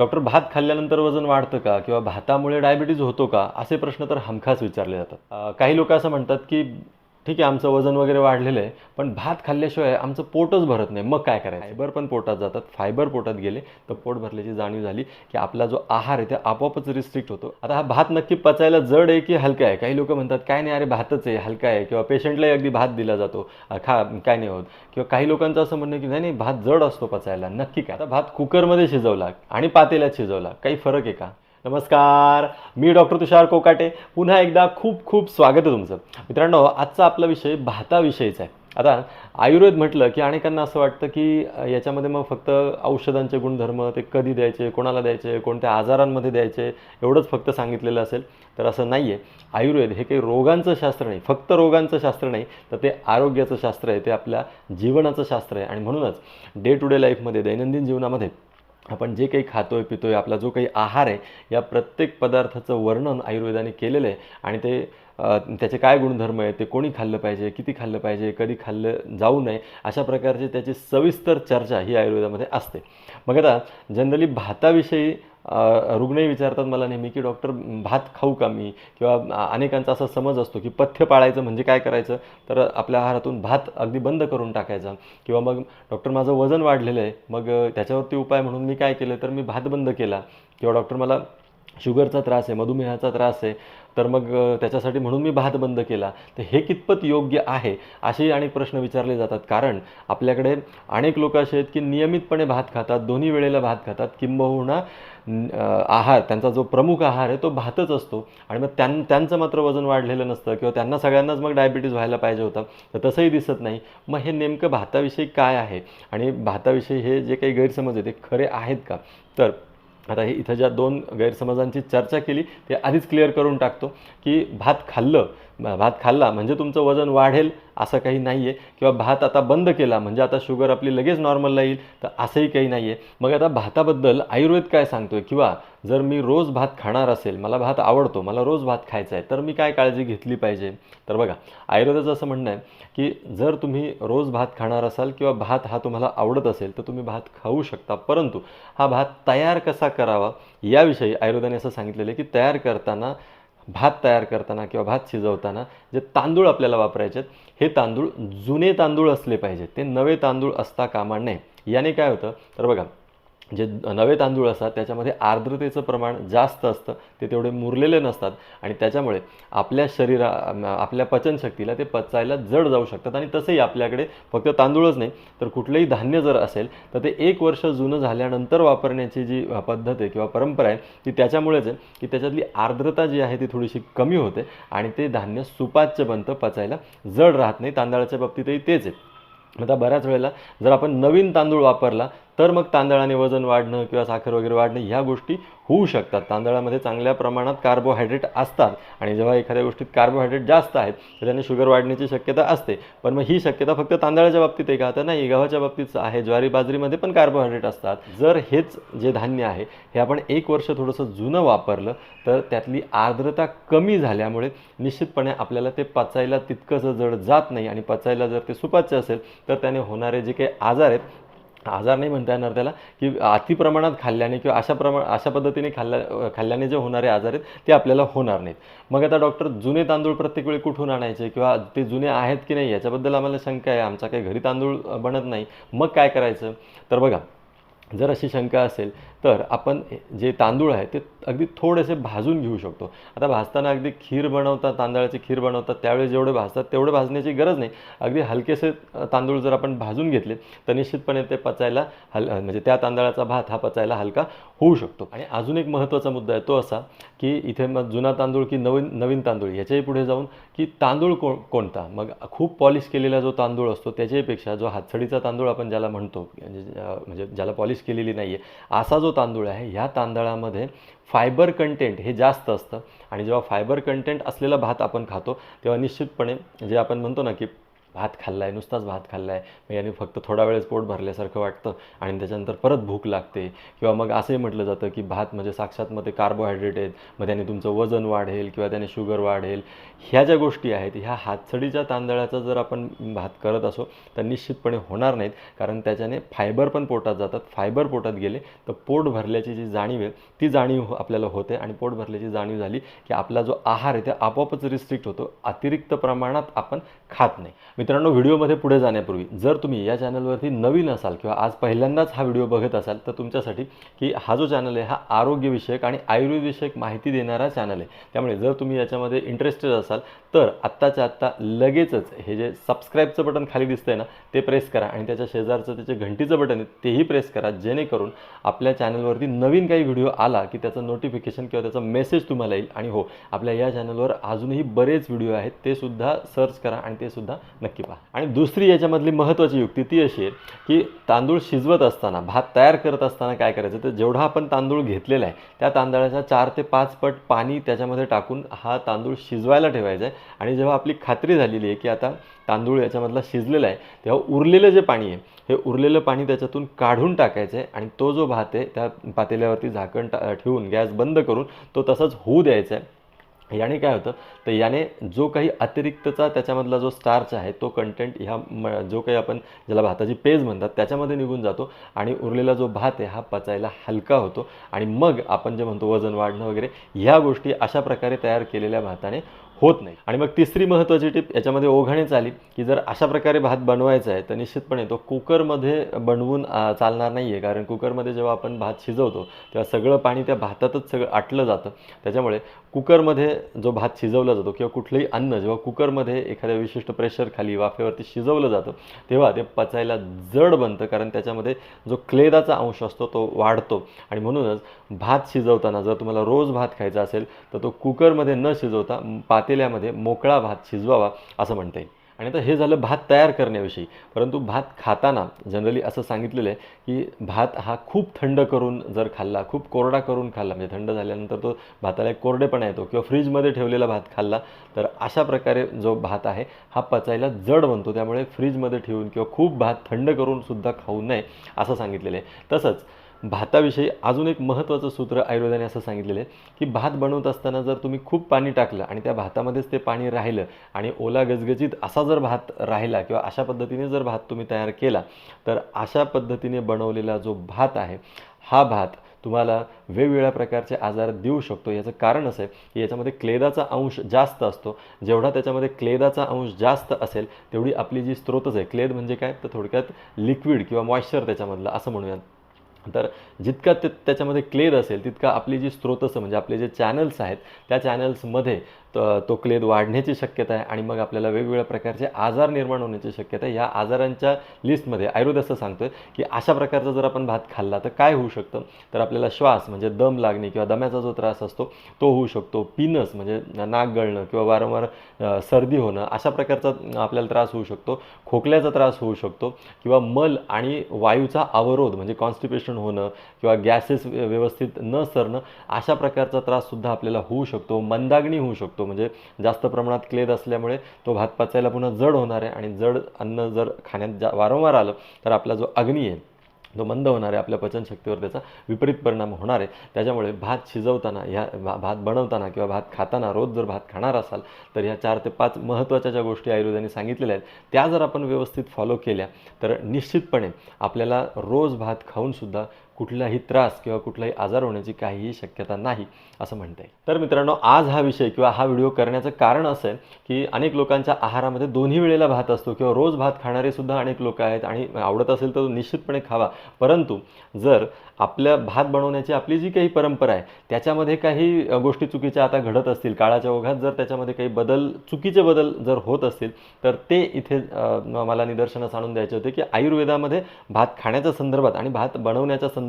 Doctor भात खाल्ल्यानंतर वजन वाढतं का? किंवा भातामुळे डायबिटीज होतो का? असे प्रश्न तर हमखास विचारले जातात. काही लोक असं म्हणतात की ठीक आहे आमचं वजन वगैरे वाढलेलं आहे पण भात खाल्ल्याशिवाय आमचं पोटच भरत नाही. मग काय करायचं? फायबर पण पोटात जातात. फायबर पोटात गेले तर पोट भरल्याची जाणीव झाली की आपला जो आहार आहे ते आपोआपच रिस्ट्रिक्ट होतो. आता हा भात नक्की पचायला जड आहे की हलका आहे? काही लोक म्हणतात काय नाही अरे भातच आहे हलका आहे. किंवा पेशंटलाही अगदी भात दिला जातो. खा काय नाही होत. किंवा काही लोकांचं असं म्हणणं की नाही नाही भात जड असतो पचायला. नक्की काय? आता भात कुकरमध्ये शिजवला आणि पातेल्यात शिजवला. काही फरक आहे का? नमस्कार मी डॉक्टर तुषार कोकाटे. पुन्हा एकदा खूप खूप स्वागत आहे तुमचं. मित्रांनो आजचा आपला विषय भाताविषयीचा आहे. आता आयुर्वेद म्हटलं की अनेकांना असं वाटतं की याच्यामध्ये मग फक्त औषधांचे गुणधर्म ते कधी द्यायचे कोणाला द्यायचे कोणत्या आजारांमध्ये द्यायचे एवढंच फक्त सांगितलेलं असेल. तर असं नाही आहे आयुर्वेद हे काही रोगांचं शास्त्र नाही. फक्त रोगांचं शास्त्र नाही तर ते आरोग्याचं शास्त्र आहे ते आपल्या जीवनाचं शास्त्र आहे. आणि म्हणूनच डे टू डे लाईफमध्ये दैनंदिन जीवनामध्ये आपण जे काही खातो आहे पितो आहे आपला जो काही आहार आहे या प्रत्येक पदार्थाचं वर्णन आयुर्वेदाने केलेलं आहे. आणि ते त्याचे काय गुणधर्म आहेत ते कोणी खाल्लं पाहिजे किती खाल्लं पाहिजे कधी खाल्लं जाऊ नये अशा प्रकारची त्याची सविस्तर चर्चा ही आयुर्वेदामध्ये असते. मग आता जनरली भाताविषयी रुग्णही विचारतात मला नेहमी की डॉक्टर भात खाऊ का मी? किंवा अनेकांचा असा समज असतो की पथ्य पाळायचं म्हणजे काय करायचं? तर आपल्या आहारातून भात अगदी बंद करून टाकायचा. किंवा मग डॉक्टर माझं वजन वाढलेलं आहे. मग त्याच्यावरती उपाय म्हणून मी काय केलं तर मी भात बंद केला. किंवा डॉक्टर मला शुगरचा त्रास आहे मधुमेहाचा त्रास आहे तर मग त्याच्यासाठी म्हणून मी भात बंद केला. तर हे कितपत योग्य आहे असेही अनेक प्रश्न विचारले जातात. कारण आपल्याकडे अनेक लोक असे आहेत की नियमितपणे भात खातात दोन्ही वेळेला भात खातात. किंबहुना आहार त्यांचा जो प्रमुख आहार आहे तो भातच असतो. आणि मग त्यां त्यांचं मात्र वजन वाढलेलं नसतं किंवा त्यांना सगळ्यांनाच मग डायबिटीज व्हायला पाहिजे होता. तर तसंही दिसत नाही. मग हे नेमकं भाताविषयी काय आहे? आणि भाताविषयी हे जे काही गैरसमज आहे ते खरे आहेत का? तर आता हे इथं ज्या दोन गैरसमजांची चर्चा केली ते आधीच क्लिअर करून टाकतो की भात खाल्लं भात खाल्ला म्हणजे तुमचं वजन वाढेल असं काही नाही आहे किंवा भात आता बंद केला म्हणजे आता शुगर आपली लगेच नॉर्मलला येईल तर असंही काही नाही आहे मग आता भाताबद्दल आयुर्वेद काय सांगतोय? किंवा जर मी रोज भात खाणार असेल मला भात आवडतो मला रोज भात खायचा आहे तर मी काय काळजी घेतली पाहिजे? तर बघा आयुर्वेदाचं असं म्हणणं आहे की जर तुम्ही रोज भात खाणार असाल किंवा भात हा तुम्हाला आवडत असेल तर तुम्ही भात खाऊ शकता. परंतु हा भात तयार कसा करावा? याविषयी आयुर्वेदाने असं सांगितलेलं आहे की तयार करताना भात तयार करताना किंवा भात शिजवताना जे तांदूळ आपल्याला वापरायचे आहेत हे तांदूळ जुने तांदूळ असले पाहिजेत. ते नवे तांदूळ असता कामा नये. याने काय होतं? तर बघा जे नवे तांदूळ असतात त्याच्यामध्ये आर्द्रतेचं प्रमाण जास्त असतं ते तेवढे मुरलेले नसतात आणि त्याच्यामुळे आपल्या शरीरा आपल्या पचनशक्तीला ते पचायला जड जाऊ शकतात आणि तसंही आपल्याकडे फक्त तांदूळच नाही तर कुठलंही धान्य जर असेल तर ते एक वर्ष जुनं झाल्यानंतर वापरण्याची जी पद्धत आहे किंवा परंपरा आहे ती त्याच्यामुळेच आहे की त्याच्यातली आर्द्रता जी आहे ती थोडीशी कमी होते आणि ते धान्य सुपाच्य बनतं पचायला जड राहत नाही तांदळाच्या बाबतीतही तेच आहे. आता बऱ्याच वेळेला जर आपण नवीन तांदूळ वापरला तर मग तांदळाने वजन वाढणं किंवा साखर वगैरे वाढणं ह्या गोष्टी होऊ शकतात. तांदळामध्ये चांगल्या प्रमाणात कार्बोहायड्रेट असतात आणि जेव्हा एखाद्या गोष्टीत कार्बोहायड्रेट जास्त आहेत तर त्याने शुगर वाढण्याची शक्यता असते. पण मग ही शक्यता फक्त तांदळाच्या बाबतीत आहे का? तर नाही गव्हाच्या बाबतीत आहे. ज्वारी बाजरीमध्ये पण कार्बोहायड्रेट असतात. जर हेच जे धान्य आहे हे आपण एक वर्ष थोडंसं जुनं वापरलं तर त्यातली आर्द्रता कमी झाल्यामुळे निश्चितपणे आपल्याला ते पचायला तितकंसं जड जात नाही आणि पचायला जर ते सुपाच्य असेल तर त्याने होणारे जे काही आजार आहेत आजार नाही म्हणता येणार त्याला की अति प्रमाणात खाल्ल्याने किंवा अशा प्रमाण अशा पद्धतीने खाल्ल्या खाल्ल्याने जे होणारे आजार आहेत ते आपल्याला होणार नाहीत. मग आता डॉक्टर जुने तांदूळ प्रत्येक वेळी कुठून आणायचे किंवा ते जुने आहेत की नाही याच्याबद्दल आम्हाला शंका आहे. आमचा काही घरी तांदूळ बनत नाही. मग काय करायचं? तर बघा जर अशी शंका असेल तर आपण जे तांदूळ आहे ते अगदी थोडेसे भाजून घेऊ शकतो. आता भाजताना अगदी खीर बनवतात तांदळाची खीर बनवतात त्यावेळेस जेवढे भाजतात तेवढे भाजण्याची गरज नाही. अगदी हलकेसे तांदूळ जर आपण भाजून घेतले तर निश्चितपणे ते पचायला हल म्हणजे त्या तांदळाचा भात हा पचायला हलका होऊ शकतो. आणि अजून एक महत्त्वाचा मुद्दा आहे तो असा की इथे मग जुना तांदूळ की नवीन नवीन तांदूळ याच्याही पुढे जाऊन की तांदूळ को कोणता? मग खूप पॉलिश केलेला जो तांदूळ असतो त्याच्याहीपेक्षा जो हातसडीचा तांदूळ आपण ज्याला म्हणतो म्हणजे म्हणजे ज्याला पॉलिश केलेली नाही आहे असा जो तांदूळ आहे ह्या तांदळामध्ये फायबर कंटेंट हे जास्त असतं. आणि जेव्हा फायबर कंटेंट असलेला भात आपण खातो तेव्हा निश्चितपणे जे आपण म्हणतो ना की भात खाल्ला आहे नुसताच भात खाल्ला आहे मग याने फक्त थोडा वेळेस पोट भरल्यासारखं वाटतं आणि त्याच्यानंतर परत भूक लागते. किंवा मग असंही म्हटलं जातं की भात म्हणजे साक्षात मध्ये कार्बोहायड्रेट आहेत. मग त्याने तुमचं वजन वाढेल किंवा त्याने शुगर वाढेल. ह्या ज्या गोष्टी आहेत ह्या हातसडीच्या तांदळाचा जर आपण भात करत असो तर निश्चितपणे होणार नाहीत. कारण त्याच्याने फायबर पण पोटात जातात. फायबर पोटात गेले तर पोट भरल्याची जी जाणीव आहे ती जाणीव हो- आपल्याला होते. आणि पोट भरल्याची जाणीव झाली की आपला जो आहार आहे ते आपोआपच रिस्ट्रिक्ट होतो. अतिरिक्त प्रमाणात आपण खात नाही. मित्रांनो व्हिडिओमध्ये पुढे जाण्यापूर्वी जर तुम्ही या चॅनलवरती नवीन असाल किंवा आज पहिल्यांदाच हा व्हिडिओ बघत असाल तर तुमच्यासाठी की हा जो चॅनल आहे हा आरोग्यविषयक आणि आयुर्वेदविषयक माहिती देणारा चॅनल आहे. त्यामुळे जर तुम्ही याच्यामध्ये इंटरेस्टेड असाल तर आत्ताच्या आत्ता लगेचच हे जे सबस्क्राईबचं बटन खाली दिसतंय ना ते प्रेस करा आणि त्याच्या शेजारचं त्याचे घंटीचं बटन आहे तेही प्रेस करा जेणेकरून आपल्या चॅनलवरती नवीन काही व्हिडिओ आला की त्याचं नोटिफिकेशन किंवा त्याचा मेसेज तुम्हाला येईल. आणि हो आपल्या या चॅनलवर अजूनही बरेच व्हिडिओ आहेत ते सुद्धा सर्च करा आणि ते सुद्धा नक्की पहा. आणि दुसरी याच्यामधली महत्त्वाची युक्ती ती अशी आहे की तांदूळ शिजवत असताना भात तयार करत असताना काय करायचं? तर जेवढा आपण तांदूळ घेतलेला आहे त्या तांदळाचा चार ते पाच पट पाणी त्याच्यामध्ये टाकून हा तांदूळ शिजवायला ठेवायचा आहे. आणि जेव्हा आपली खात्री झालेली आहे की आता तांदूळ याच्यामधला शिजलेला आहे तेव्हा उरलेलं जे पाणी आहे हे उरलेलं पाणी त्याच्यातून काढून टाकायचं आहे आणि तो जो भात आहे त्या पातेल्यावरती झाकण टा ठेवून गॅस बंद करून तो तसाच होऊ द्यायचा आहे. याने काय होतं तर याने जो काही अतिरिक्तचा त्याच्यामधला जो स्टार्च आहे तो कंटेंट ह्या म जो काही आपण ज्याला भाताची पेज म्हणतात त्याच्यामध्ये निघून जातो आणि उरलेला जो भात आहे हा पचायला हलका होतो. आणि मग आपण जे म्हणतो वजन वाढणं वगैरे ह्या गोष्टी अशा प्रकारे तयार केलेल्या भाताने होत नाही. आणि मग तिसरी महत्त्वाची टिप याच्यामध्ये ओघाणीच आली की जर अशा प्रकारे भात बनवायचा आहे तर निश्चितपणे तो कुकरमध्ये बनवून चालणार नाही आहे कारण कुकरमध्ये जेव्हा आपण भात शिजवतो तेव्हा सगळं पाणी त्या भातातच सगळं आटलं जातं. त्याच्यामुळे कुकरमध्ये जो भात शिजवला जातो किंवा कुठलंही अन्न जेव्हा कुकरमध्ये एखाद्या विशिष्ट प्रेशर खाली वाफेवरती शिजवलं जातं तेव्हा ते पचायला जड बनतं. कारण त्याच्यामध्ये जो क्लेदाचा अंश असतो तो वाढतो. आणि म्हणूनच भात शिजवताना जर तुम्हाला रोज भात खायचा असेल तर तो कुकरमध्ये न शिजवता पातेल्यामध्ये मोकळा भात शिजवावा असं म्हणता येईल. आणि आता हे झालं भात तयार करण्याविषयी. परंतु भात खाताना जनरली असं सांगितलेलं आहे की भात हा खूप थंड करून जर खाल्ला खूप कोरडा करून खाल्ला म्हणजे थंड झाल्यानंतर तो भाताला एक कोरडेपणा येतो किंवा फ्रीजमध्ये ठेवलेला भात खाल्ला तर अशा प्रकारे जो भात आहे हा पचायला जड बनतो. त्यामुळे फ्रीजमध्ये ठेवून किंवा खूप भात थंड करून सुद्धा खाऊ नये असं सांगितलेलं आहे. तसंच भाताविषयी अजून एक महत्त्वाचं सूत्र आयुर्वेदाने असं सांगितलेलं आहे की भात बनवत असताना जर तुम्ही खूप पाणी टाकलं आणि त्या भातामध्येच ते पाणी राहिलं आणि ओला गजगजीत असा जर भात राहिला किंवा अशा पद्धतीने जर भात तुम्ही तयार केला तर अशा पद्धतीने बनवलेला जो भात आहे हा भात तुम्हाला वेगवेगळ्या प्रकारचे आजार देऊ शकतो. याचं कारण असं आहे की याच्यामध्ये क्लेदाचा अंश जास्त असतो. जेवढा त्याच्यामध्ये क्लेदाचा अंश जास्त असेल तेवढी आपली जी स्त्रोतच आहे. क्लेद म्हणजे काय? तर थोडक्यात लिक्विड किंवा मॉइश्चर त्याच्यामधलं असं म्हणूयात. तर जितका ते त्याच्यामध्ये क्लेद असेल तितका आपली जी स्रोतसं म्हणजे आपले जे चॅनल्स आहेत त्या चॅनल्समध्ये त तो क्लेद वाढण्याची शक्यता आहे आणि मग आपल्याला वेगवेगळ्या प्रकारचे आजार निर्माण होण्याची शक्यता आहे. या आजारांच्या लिस्टमध्ये आयुर्वेद असं सांगतो आहे की अशा प्रकारचा जर आपण भात खाल्ला तर काय होऊ शकतं? तर आपल्याला श्वास म्हणजे दम लागणे किंवा दम्याचा जो त्रास असतो तो होऊ शकतो. पिनस म्हणजे नाक गळणं किंवा वारंवार सर्दी होणं अशा प्रकारचा आपल्याला त्रास होऊ शकतो. खोकल्याचा त्रास होऊ शकतो किंवा मल आणि वायूचा अवरोध म्हणजे कॉन्स्टिपेशन होणं किंवा गॅसेस व्यवस्थित न सरणं अशा प्रकारचा त्राससुद्धा आपल्याला होऊ शकतो. मंदाग्नी होऊ शकतो. म्हणजे जास्त प्रमाणात क्लेद असल्यामुळे तो भात पचायला पुन्हा जड होणार आहे आणि जड अन्न जर खाण्यात जा वारंवार आलं तर आपला जो अग्नी आहे तो मंद होणार आहे. आपल्या पचनशक्तीवर त्याचा विपरीत परिणाम होणार आहे. त्याच्यामुळे भात शिजवताना ह्या भा भात बनवताना किंवा भात खाताना रोज जर भात खाणार असाल तर ह्या चार ते पाच महत्त्वाच्या ज्या गोष्टी आयुर्वेदाने सांगितलेल्या आहेत त्या जर आपण व्यवस्थित फॉलो केल्या तर निश्चितपणे आपल्याला रोज भात खाऊनसुद्धा कुठलाही त्रास किंवा कुठलाही आजार होण्याची काहीही शक्यता नाही असं म्हणता येईल. तर मित्रांनो आज हा विषय किंवा हा व्हिडिओ करण्याचं कारण असं आहे की अनेक लोकांच्या आहारामध्ये दोन्ही वेळेला भात असतो किंवा रोज भात खाणारे सुद्धा अनेक लोक आहेत आणि आवडत असेल तर निश्चितपणे खावा. परंतु जर आपल्या भात बनवण्याची आपली जी काही परंपरा आहे त्याच्यामध्ये काही गोष्टी चुकीच्या आता घडत असतील काळाच्या ओघात जर त्याच्यामध्ये काही बदल चुकीचे बदल जर होत असतील तर ते इथे मला निदर्शनास आणून द्यायचे होते की आयुर्वेदामध्ये भात खाण्याच्या संदर्भात आणि भात बनवण्याच्या संदर्भात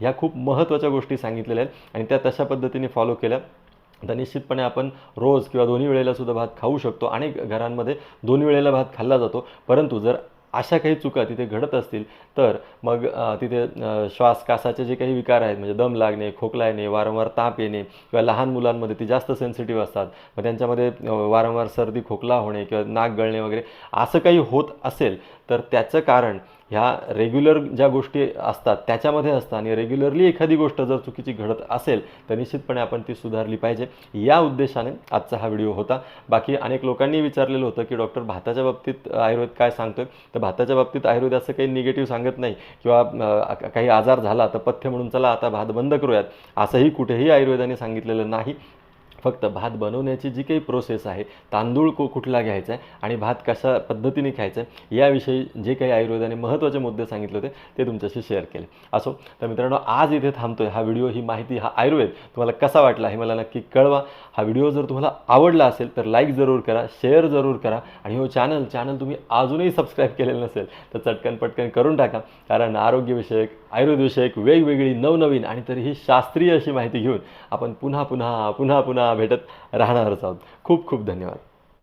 ह्या खूप महत्त्वाच्या गोष्टी सांगितलेल्या आहेत आणि त्या तशा पद्धतीने फॉलो केल्या. तर निश्चितपणे आपण रोज किंवा दोन्ही वेळेला सुद्धा भात खाऊ शकतो अनेक घरांमध्ये दोन्ही वेळेला भात खाल्ला जातो. परंतु जर अशा काही चुका तिथे घडत असतील तर मग तिथे श्वास कासाचे जे काही विकार आहेत म्हणजे दम लागणे खोकला येणे वारंवार ताप येणे किंवा लहान मुलांमध्ये ती जास्त सेन्सिटिव्ह असतात मग त्यांच्यामध्ये वारंवार सर्दी खोकला होणे किंवा नाक गळणे वगैरे असं काही होत असेल तर त्याचं कारण ह्या रेग्युलर ज्या गोष्टी असतात त्याच्यामध्ये असतं. आणि रेग्युलरली एखादी गोष्ट जर चुकीची घडत असेल तर निश्चितपणे आपण ती सुधारली पाहिजे. या उद्देशाने आजचा हा व्हिडिओ होता. बाकी अनेक लोकांनी विचारलेलं होतं की डॉक्टर भाताच्या बाबतीत आयुर्वेद काय सांगतोय? तर भाताच्या बाबतीत आयुर्वेद असं काही निगेटिव्ह सांगत नाही. किंवा काही आजार झाला तर पथ्य म्हणून चला आता भात बंद करूयात. असंही कुठेही आयुर्वेदाने सांगितलेलं नाही. फक्त भात बनवण्याची जी काही प्रोसेस आहे तांदूळ को कुठला घ्यायचा आहे आणि भात कशा पद्धतीने खायचा आहे याविषयी जे काही आयुर्वेदाने महत्त्वाचे मुद्दे सांगितले होते ते तुमच्याशी शेअर केले. असो तर मित्रांनो आज इथे थांबतो आहे हा व्हिडिओ ही माहिती हा आयुर्वेद तुम्हाला कसा वाटला हे मला नक्की कळवा. हा व्हिडिओ जर तुम्हाला आवडला असेल तर लाईक जरूर करा शेअर जरूर करा आणि हो चॅनल चॅनल तुम्ही अजूनही सबस्क्राईब केलेलं नसेल तर चटकन पटकन करून टाका कारण आरोग्यविषयक आयुर्वेदविषयक वेगवेगळी नवनवीन आणि तरीही शास्त्रीय अशी माहिती घेऊन आपण पुन्हा पुन्हा पुन्हा पुन्हा भेटत राहणारच आहोत. खूप खूप धन्यवाद.